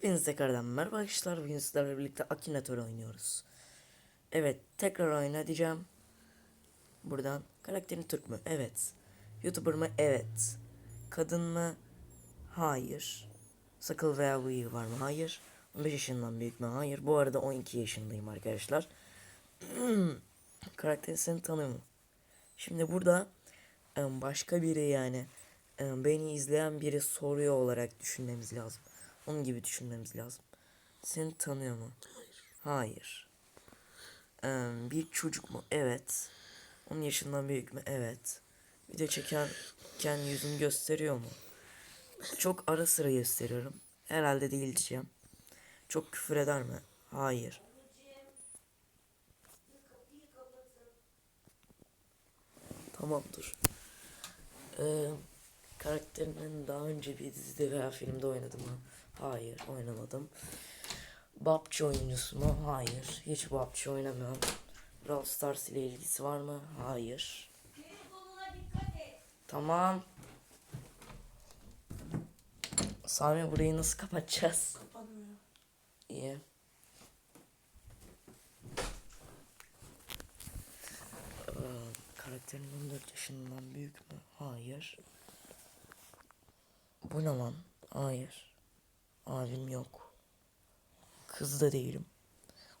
Hepinize tekrardan merhaba arkadaşlar. Bugün sizlerle birlikte Akinator oynuyoruz. Evet, tekrar oyna diyeceğim. Buradan karakterin Türk mü? Evet. YouTuber mı? Evet. Kadın mı? Hayır. Sakal veya bıyığı var mı? Hayır. 15 yaşından büyük mü? Hayır. Bu arada 12 yaşındayım arkadaşlar. Karakterin seni tanıyor mu? Şimdi burada başka biri yani beni izleyen biri soruyor olarak düşünmemiz lazım. Onun gibi düşünmemiz lazım. Seni tanıyor mu? Hayır. Em, bir çocuk mu? Evet. 10 yaşından büyük mü? Evet. Video çekerken yüzünü gösteriyor mu? Çok ara sıra gösteriyorum. Herhalde değil diyeceğim. Çok küfür eder mi? Hayır. Tamam dur. Ee, karakterinin daha önce bir dizide veya filmde oynadım mı? Hayır oynamadım. PUBG oyuncusu mu? Hayır. Hiç PUBG oynamıyorum. Brawl Stars ile ilgisi var mı? Hayır. Tamam. Sami burayı nasıl kapatacağız? Kapanmıyor. İyi. Ee, karakterin 14 yaşından büyük mü? Hayır. Bu ne lan? Hayır. Abim yok. Kız da değilim.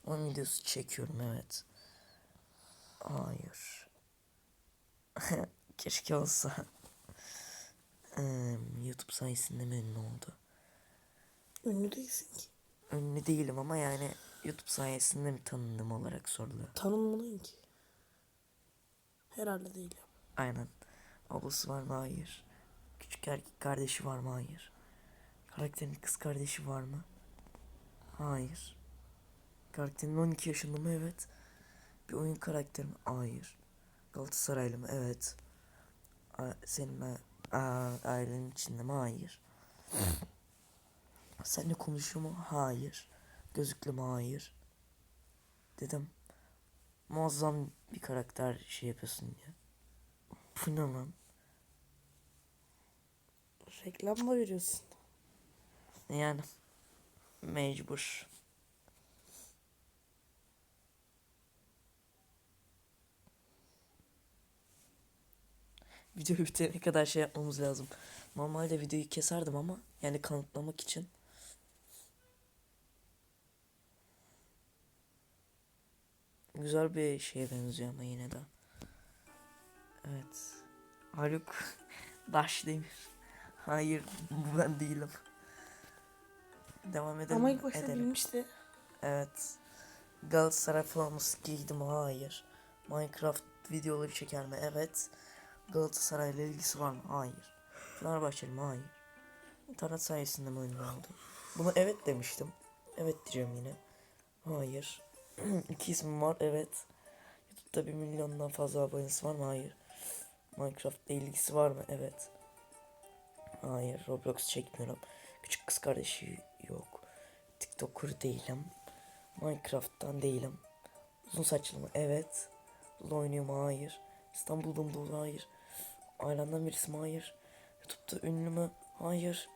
Onun videosu çekiyorum evet. Hayır. Keşke olsa. YouTube sayesinde mi ünlü oldu? Ünlü değilsin ki. Ünlü değilim ama yani YouTube sayesinde mi tanındım olarak soruluyor. Tanınmadın ki. Herhalde değil. Aynen. Ablası var mı? Hayır. Küçük erkek kardeşi var mı? Hayır. Karakterin kız kardeşi var mı? Hayır. Karakterin 12 yaşında mı? Evet. Bir oyun karakteri mi? Hayır. Galatasaraylı mı? Evet. A- senin a- ailenin içinde mi? Hayır. Seninle konuşuyor mu? Hayır. Gözüklü mü? Hayır. Dedim. Muazzam bir karakter şey yapıyorsun diye. Bu ne? Reklam mı veriyorsun? Yani mecbur. Video bitene kadar şey yapmamız lazım. Normalde videoyu keserdim ama yani kanıtlamak için. Güzel bir şeye benziyor ama yine de. Evet. Haluk Daşdemir. Hayır bu ben değilim. Devam edelim. Ama ilk başta edelim. bilmişti. Evet. Galatasaray forması giydim hayır. Minecraft videoları çeker mi? Evet. Galatasaray ile ilgisi var mı? Hayır. Fenerbahçeli mi? Hayır. İnternet sayesinde mi ünlü oldu? Buna evet demiştim. Evet diyeceğim yine. Hayır. İki ismim var. Evet. YouTube'da bir milyondan fazla abonesi var mı? Hayır. Minecraft ile ilgisi var mı? Evet. Hayır. Roblox çekmiyorum. Küçük kız kardeşi yok. TikToker değilim. Minecraft'tan değilim. Uzun saçlı mı? Evet. LoL oynuyor mu? Hayır. İstanbul'da mı? Hayır. Ailemden birisi mi? Hayır. YouTube'da ünlü mü? Hayır.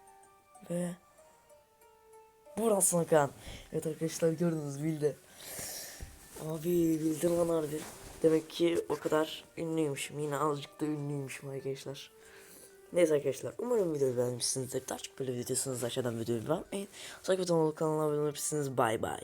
Ve Burası Hakan. Evet arkadaşlar gördünüz bildi. Abi bildim lan harbi. Demek ki o kadar ünlüymüşüm. Yine azıcık da ünlüymüşüm arkadaşlar. Neyse arkadaşlar umarım videoyu beğenmişsinizdir. Daha çok böyle videosunuz aşağıdan videoyu beğenmeyin. Sakın olun kanalına abone olabilirsiniz. Bay bay.